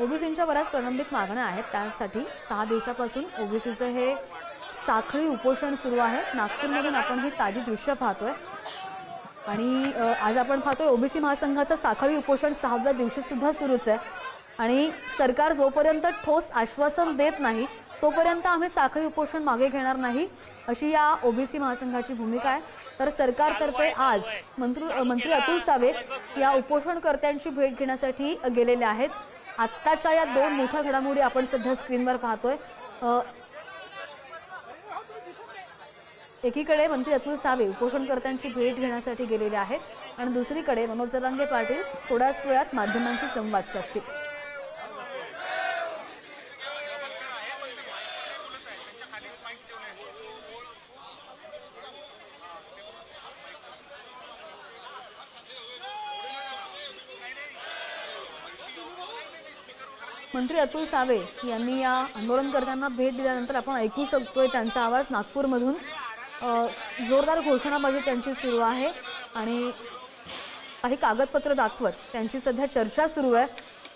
ओबीसींच्या बऱ्याच प्रलंबित मागण्या आहेत. त्यासाठी सहा दिवसापासून ओबीसीचं हे साखळी उपोषण सुरू आहे. नागपूरमधून आपण ही ताजी दृश्य पाहतोय. आणि आज आपण पाहतोय ओबीसी महासंघाचं साखळी उपोषण सहाव्या दिवशी सुद्धा सुरूच आहे. आणि सरकार जोपर्यंत ठोस आश्वासन देत नाही तोपर्यंत आम्ही साखळी उपोषण मागे घेणार नाही अशी या ओबीसी महासंघाची भूमिका आहे. तर सरकारतर्फे आज मंत्री मंत्री अतुल सावे या उपोषणकर्त्यांची भेट घेण्यासाठी गेलेले आहेत. आत्ताच्या या दोन मोठ्या घडामोडी आपण सध्या स्क्रीनवर पाहतोय. एकीकडे मंत्री अतुल सावे उपोषणकर्त्यांची भेट घेण्यासाठी गेलेले आहेत आणि दुसरीकडे मनोज जरांगे पाटील थोड्याच वेळात माध्यमांशी संवाद साधतील. मंत्री अतुल सावे यांनी या आंदोलनकर्त्यांना भेट दिल्यानंतर आपण ऐकू शकतोय त्यांचा आवाज नागपूरमधून. जोरदार घोषणाबाजी त्यांची सुरू आहे आणि काही कागदपत्र दाखवत त्यांची सध्या चर्चा सुरू आहे.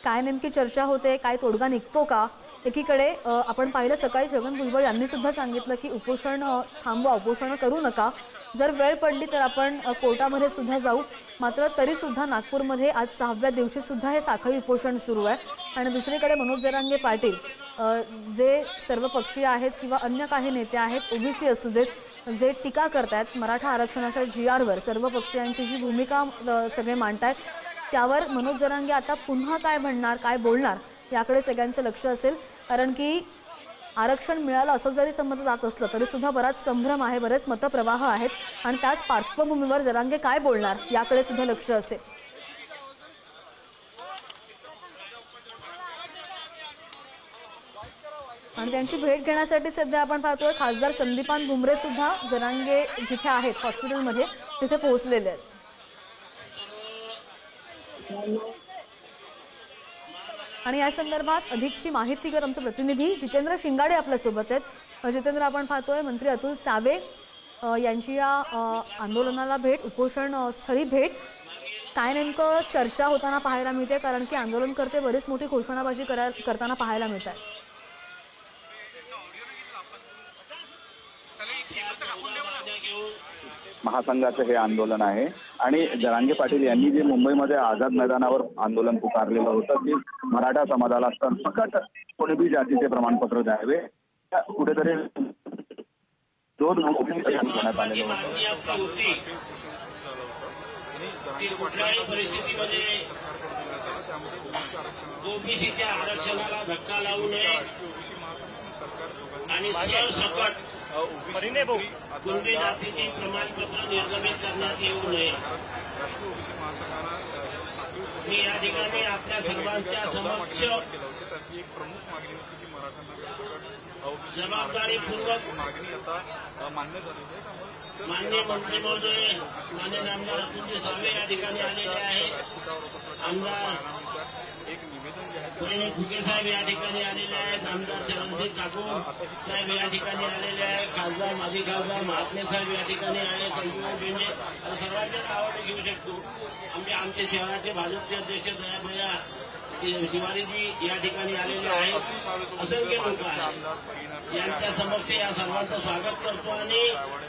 काय नेमकी चर्चा होते? काय तोडगा निघतो का? एकीकडे आपण पाहिलं सकाळी छगन भुजबळ यांनी सुद्धा सांगितलं की उपोषण थांबवा उपोषण करू नका. जर वेळ पडली तर आपण कोर्टामध्ये सुद्धा जाऊ. मात्र तरी सुद्धा नागपूरमध्ये आज सहाव्या दिवशी सुद्धा हे साखळी उपोषण सुरू आहे. आणि दुसरीकडे मनोज जरांगे पाटील जे जे सर्वपक्षीय आहेत किंवा अन्य काही नेते आहेत ओबीसी असू देत जे टीका करतायत मराठा आरक्षणाच्या जी आरवर सर्व पक्षीयांची जी भूमिका सगळे मांडतायत त्यावर मनोज जरांगे आता पुन्हा काय म्हणणार काय बोलणार याकडे सगळ्यांचं लक्ष असेल. कारण की आरक्षण मिळालं असं जरी समजलं जात असलं तरी सुद्धा बराच संभ्रम आहे बरेच मतप्रवाह आहेत. आणि त्याच पार्श्वभूमीवर जरांगे काय बोलणार? याकडे सुद्धा लक्ष असेल. आणि त्यांची भेट घेण्यासाठी सध्या आपण पाहतोय खासदार संदीपान बुमरे सुद्धा जरांगे जिथे आहेत हॉस्पिटलमध्ये तिथे पोहोचलेले आहेत. आणि या संदर्भात अधिकची माहिती करत आमचे प्रतिनिधी जितेंद्र शिंगाडे आपल्यासोबत आहेत. जितेंद्र आपण पाहतोय मंत्री अतुल सावे यांची या आंदोलनाला भेट उपोषण स्थळी भेट. काय नेमकं चर्चा होताना पाहायला मिळते? कारण की आंदोलनकर्ते बरीच मोठी घोषणाबाजी करा करताना पाहायला मिळत आहे महासंघाचं हे आंदोलन आहे. आणि जरांगे पाटील यांनी जे मुंबईमध्ये आझाद मैदानावर आंदोलन पुकारलेलं होतं की मराठा समाजाला सरसकट कोणीबी जातीचे प्रमाणपत्र द्यावे कुठेतरी दोन करण्यात आलेलं होतं. कुठल्याही परिस्थितीमध्ये आरक्षणाला धक्का लावू नये आणि सरसकट कुणबी जातीचे प्रमाणपत्र निर्गमित करण्यात येऊ नये. मी या ठिकाणी आपल्या सर्वांच्या समक्ष प्रमुख मागणी होती की मराठा जबाबदारीपूर्वक मागणी आता मान्य मंत्री महोदय मान्य आमदार अतुलजी सावे या ठिकाणी आलेले आहेत. आमदार कोणी फुके साहेब या ठिकाणी आलेले आहेत. आमदार चरणसिंग ठाकूर साहेब या ठिकाणी आलेले आहेत. खासदार माजी खासदार महात्मे साहेब या ठिकाणी आले. संजीव बेंडे आता सर्वांच्या नावाने घेऊ शकतो. आमचे आमचे शहराचे भाजपचे अध्यक्ष दयाभया तिवारीजी या ठिकाणी आलेले आहेत. असंख्य लोक आहेत. यांच्या समक्ष या सर्वांचं स्वागत करतो आणि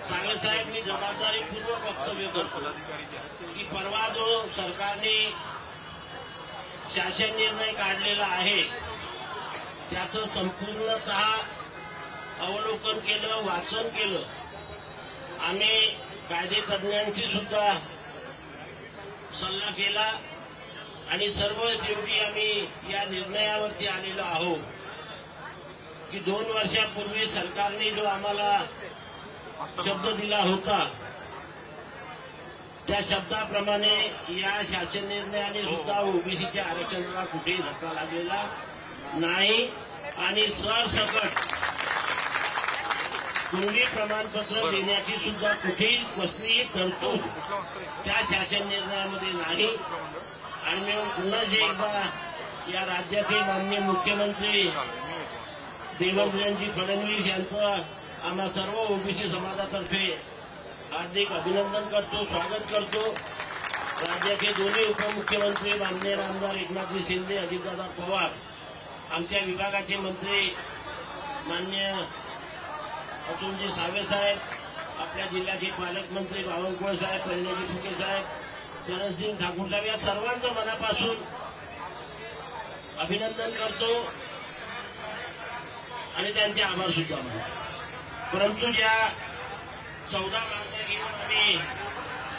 सावे साहेब मी जबाबदारीपूर्वक वक्तव्य करतो की परवा जो सरकारने शासन निर्णय काढलेला आहे त्याचं संपूर्णतः अवलोकन केलं वाचन केलं. आम्ही कायदेतज्ञांशी सुद्धा सल्ला केला आणि सर्व शेवटी आम्ही या निर्णयावरती आलेलो आहोत की दोन वर्षापूर्वी सरकारने जो आम्हाला शब्द दिला होता त्या शब्दाप्रमाणे या शासन निर्णयाने सुद्धा ओबीसीच्या आरक्षणाला कुठेही धक्का लागलेला नाही. आणि सरसकट कुणबी प्रमाणपत्र देण्याची सुद्धा कुठेही कसलीही तरतूद त्या शासन निर्णयामध्ये नाही. आणि मी पुन्हा जे एकदा या राज्याचे माननीय मुख्यमंत्री देवेंद्रजी फडणवीस यांचं आम्हा सर्व ओबीसी समाजातर्फे हार्दिक अभिनंदन करतो स्वागत करतो. राज्याचे दोन्ही उपमुख्यमंत्री माननीय आमदार एकनाथजी शिंदे अजितदादा पवार आमच्या विभागाचे मंत्री मान्य अतुलजी सावे साहेब आपल्या जिल्ह्याचे पालकमंत्री बावनकुळे साहेब परिणजी फुके साहेब चरणसिंग ठाकूर साहेब या सर्वांचं मनापासून अभिनंदन करतो आणि त्यांचे आभार सुद्धा मानतो. परंतु ज्या चौदा मागण्या आम्ही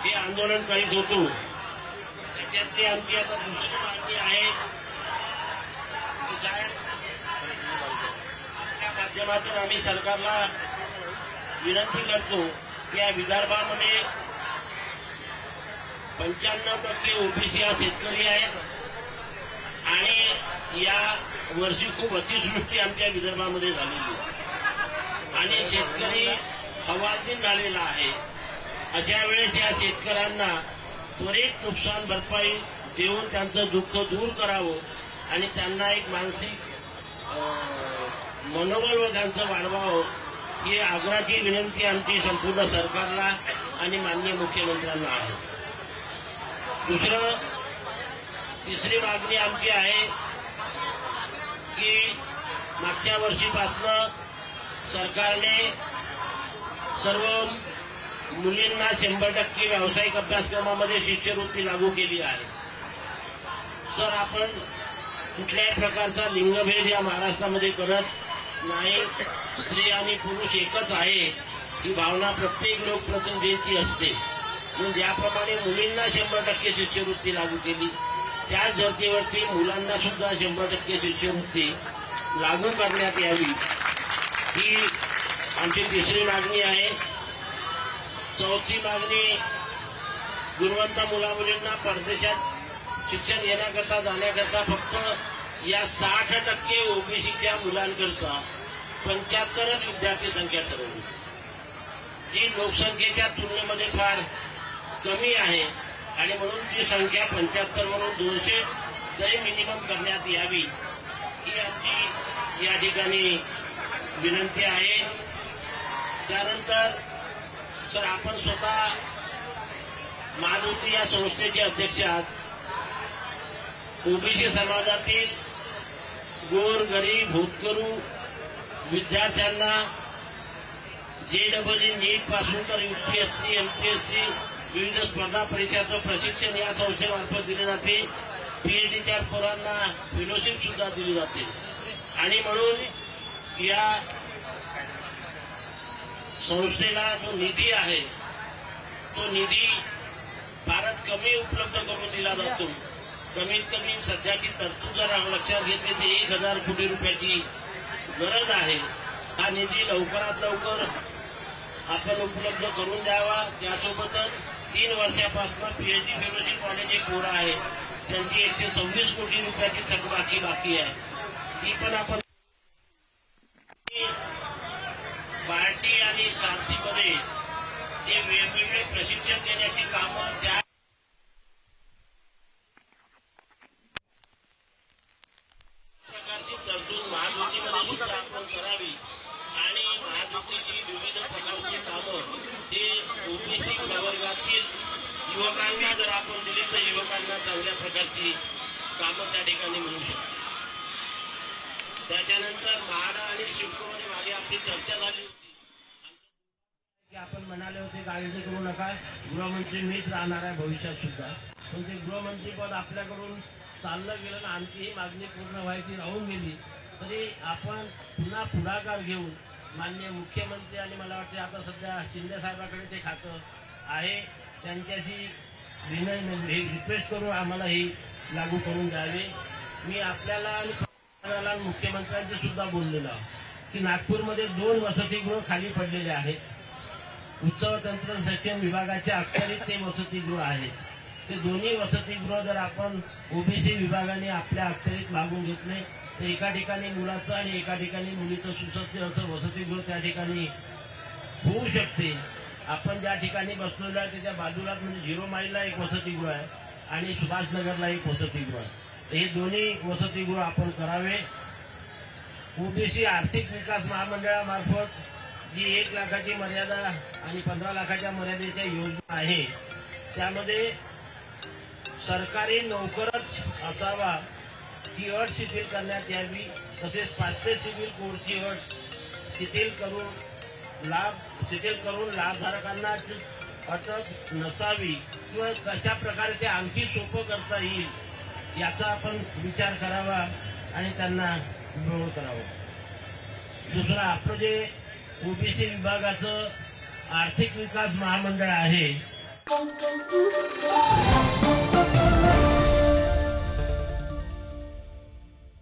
हे आंदोलन करीत होतो. त्याच्यातली आमची आता दुसरी मागणी आहे. आपल्या माध्यमातून आम्ही सरकारला विनंती करतो की या विदर्भामध्ये पंच्याण्णव टक्के ओबीसी हा शेतकरी आहेत आणि या वर्षी खूप अतिवृष्टी आमच्या विदर्भामध्ये झालेली आणि शेतकरी हवालदिन झालेला आहे. अशा वेळेस या शेतकऱ्यांना त्वरित नुकसान भरपाई देऊन त्यांचं दुःख दूर करावं आणि त्यांना एक मानसिक मनोबल व त्यांचं वाढवावं ही आग्रहाची विनंती आमची संपूर्ण सरकारला आणि माननीय मुख्यमंत्र्यांना आहे. दुसरं तिसरी मागणी आमची आहे की मागच्या वर्षीपासनं सरकारने सर्व मुलींना शंभर टक्के व्यावसायिक अभ्यासक्रमामध्ये शिष्यवृत्ती लागू केली आहे. सर आपण कुठल्याही प्रकारचा लिंगभेद या महाराष्ट्रामध्ये करत नाही. स्त्री आणि पुरुष एकच आहे. ही भावना प्रत्येक लोकप्रतिनिधींची असते. म्हणून ज्याप्रमाणे मुलींना शंभर टक्के शिष्यवृत्ती लागू केली त्याच धर्तीवरती मुलांना सुद्धा शंभर टक्के शिष्यवृत्ती लागू करण्यात यावी. ही आमची तिसरी मागणी आहे. चौथी मागणी गुणवंत मुलामुलींना परदेशात शिक्षण घेण्याकरता जाण्याकरता फक्त या साठ टक्के ओबीसीच्या मुलांकरता पंच्याहत्तरच विद्यार्थी संख्या ठरवली. ही लोकसंख्येच्या तुलनेमध्ये फार कमी आहे आणि म्हणून ती संख्या पंच्याहत्तर म्हणून दोनशे तरी मिनिमम करण्यात यावी ही आमची या ठिकाणी विनंती आहे. त्यानंतर सर आपण स्वतः मारुती या संस्थेचे अध्यक्ष आहात. ओबीसी समाजातील गोर गरीब भूतकरू विद्यार्थ्यांना जे डबल नीटपासून तर युपीएससी एमपीएससी विविध स्पर्धा परीक्षाचं प्रशिक्षण या संस्थेमार्फत दिले जाते. पीएचडीच्या पोरांना फेलोशिप सुद्धा दिली जाते. आणि म्हणून या संस्थेला जो निधी आहे तो निधी फारच कमी उपलब्ध करून दिला जातो. कमीत कमी सध्याची तरतूद जर लक्षात घेतली तर एक हजार कोटी रुपयाची गरज आहे. हा निधी लवकरात लवकर आपण उपलब्ध करून द्यावा. त्यासोबतच तीन वर्षापासून पीएचडी फेलोशिप वाले जे पोरं आहेत त्यांची एकशे सव्वीस कोटी रुपयाची थकबाकी बाकी आहे. ती पण आपण बार्टी आणि सारथीमध्ये जे वेगवेगळे देण्याची कामं त्या प्रकारची तरतूद महायुतीमध्ये सुद्धा आपण करावी आणि महायुतीची विविध प्रकारची कामं हे ओबीसी प्रवर्गातील युवकांना जर आपण दिली तर युवकांना चांगल्या प्रकारची कामं त्या ठिकाणी मिळू शकतात. त्याच्यानंतर महाडा आणि सिडकोमध्ये मागे आपली चर्चा झाली होती. आपण म्हणाले होते काळजी करू नका गृहमंत्री मीच राहणार आहे भविष्यात सुद्धा. पण ते गृहमंत्रीपद आपल्याकडून चाललं गेलं ना आणखीही ही मागणी पूर्ण व्हायची राहून गेली. तरी आपण पुन्हा पुढाकार घेऊन माननीय मुख्यमंत्री आणि मला वाटते आता सध्या शिंदे साहेबाकडे ते खातं आहे. त्यांच्याशी विनय रिक्वेस्ट करून आम्हाला ही लागू करून द्यावी. मी आपल्याला आणि पंतप्रधानाला मुख्यमंत्र्यांशी सुद्धा बोललेलो की नागपूरमध्ये दोन वसतिगृह खाली पडलेले आहेत. उत्सव तंत्र सक्षम विभागाच्या अखत्यारीत ते वसतिगृह आहेत ते दोन्ही वसतिगृह जर आपण ओबीसी विभागाने आपल्या अखत्यारीत मागून घेतले तर एका ठिकाणी मुलाचं आणि एका ठिकाणी मुलीचं सुसज्ज असं वसतिगृह त्या ठिकाणी होऊ शकते. आपण ज्या ठिकाणी बसलेलो आहे त्याच्या बाजूला म्हणजे झिरो माईलला एक वसतिगृह आहे आणि सुभाषनगरला एक वसतिगृह आहे. तर हे दोन्ही वसतिगृह आपण करावे. ओबीसी आर्थिक विकास महामंडळामार्फत जी एक लाखाची मर्यादा आणि पंधरा लाखाच्या मर्यादेच्या योजना आहे. त्यामध्ये सरकारी नोकरच असावा ही अट शिथिल करण्यात यावी तसेच पाचशे सिव्हिल कोडची अट शिथिल करून लाभ शिथिल करून लाभधारकांना अटक नसावी किंवा कशा प्रकारे ते आणखी सोपं करता येईल याचा आपण विचार करावा आणि त्यांना मिळवून करावा. दुसरं आपलं जे ओबीसी विभागाचं आर्थिक विकास महामंडळ आहे.